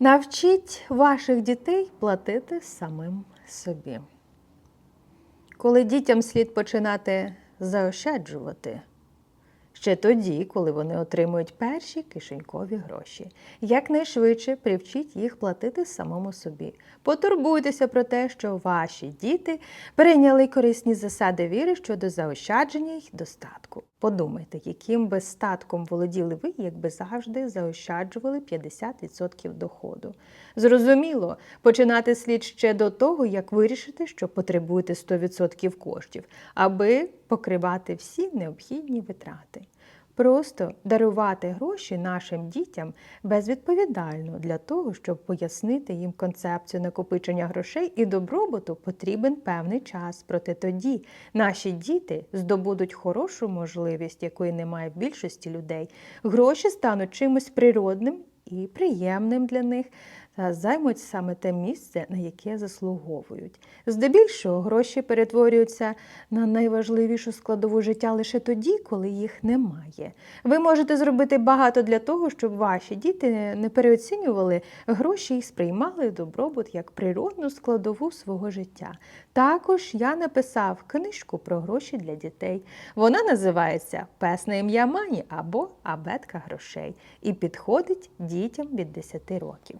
Навчіть ваших дітей платити самим собі. Коли дітям слід починати заощаджувати, ще тоді, коли вони отримують перші кишенькові гроші. Якнайшвидше привчіть їх платити самому собі. Потурбуйтеся про те, що ваші діти перейняли корисні засади віри щодо заощадження й достатку. Подумайте, яким би статком володіли ви, якби завжди заощаджували 50% доходу. Зрозуміло, починати слід ще до того, як вирішити, що потребуєте 100% коштів, аби покривати всі необхідні витрати. Просто дарувати гроші нашим дітям безвідповідально для того, щоб пояснити їм концепцію накопичення грошей і добробуту потрібен певний час. Проте тоді наші діти здобудуть хорошу можливість, якої немає в більшості людей. Гроші стануть чимось природним і приємним для них займуть саме те місце, на яке заслуговують. Здебільшого гроші перетворюються на найважливішу складову життя лише тоді, коли їх немає. Ви можете зробити багато для того, щоб ваші діти не переоцінювали гроші і сприймали добробут як природну складову свого життя. Також я написав книжку про гроші для дітей. Вона називається Пес на ім'я Мані або Абетка грошей і підходить дітям від 10 років.